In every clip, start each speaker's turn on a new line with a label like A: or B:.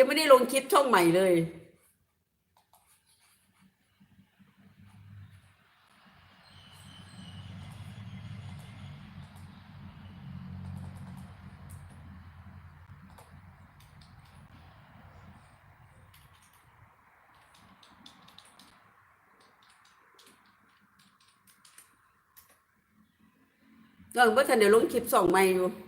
A: ยังไม่ได้ลงคลิปช่องใหม่เลยก็เมื่อทันเดี๋ยวลงคลิปสองใหม่อยู่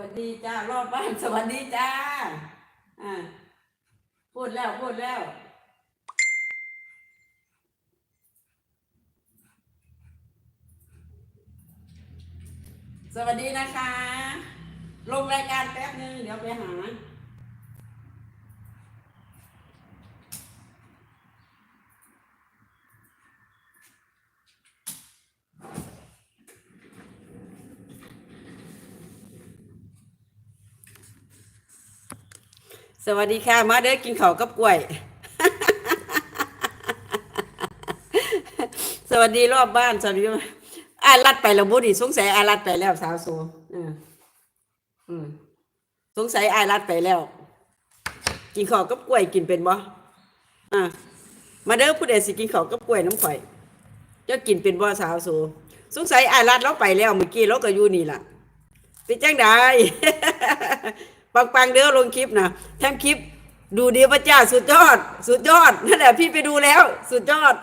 A: วัสดีจ้ารอบบ้านสวัสดีจ้า อ่า พูดแล้วพูดแล้วสวัสดีนะคะ ลงรายการแป๊บนึง เดี๋ยวไปหา สวัสดีค่ะ มาเด้อกินข้าวกับกล้วย สวัสดีรอบบ้านสวัสดีอารัดไปแล้วบุดิสงสัยอารัดไปแล้วสาวโซอืมอืมสงสัยอารัดไปแล้ว กินข้าวกับกล้วยกินเป็นบ่อะมาเด้อผู้ใดสิกินข้าวกับกล้วยน้ำข่อยเจ้ากินเป็นบ่สาวโซสงสัยอารัดเราไปแล้วเมื่อกี้เราก็อยู่นี่ล่ะเป็นจังได ปังปังๆเด้อลงคลิปนะแทมคลิป ดูดีพระเจ้าสุดยอด สุดยอดนั่นแหละพี่ไปดูแล้ว สุดยอด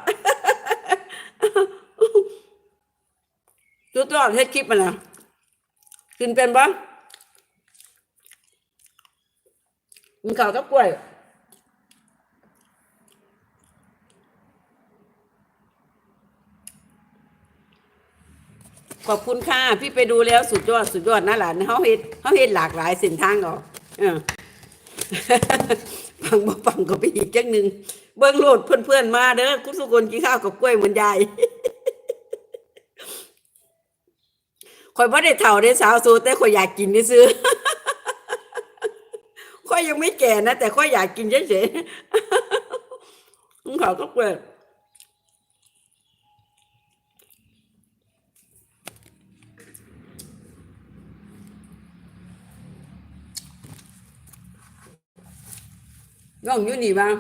A: สุดยอดเฮ็ดคลิปมันนะขึ้นเป็นปะมึงข่าวกับกล้วย ขอบคุณค่ะ พี่ไปดูแล้วสุดยอดสุดยอดนะหลานเขาเห็นเขาเห็นหลากหลายเส้นทางออกเออฟังบ่ฟังก็ไปอีกจังหนึ่งเบิ้งโหลดเพื่อนๆมาเด้อคุณสุกลกินข้าวกับกล้วยเหมือนยายคอยบ่ได้เฒ่าได้สาวสูแต่คอยอยากกินนี่ซื้อคอยยังไม่แก่นะแต่คอยอยากกินเฉยๆคุณขาวก็กล้ว ยน้องอยู่นี่บ้าง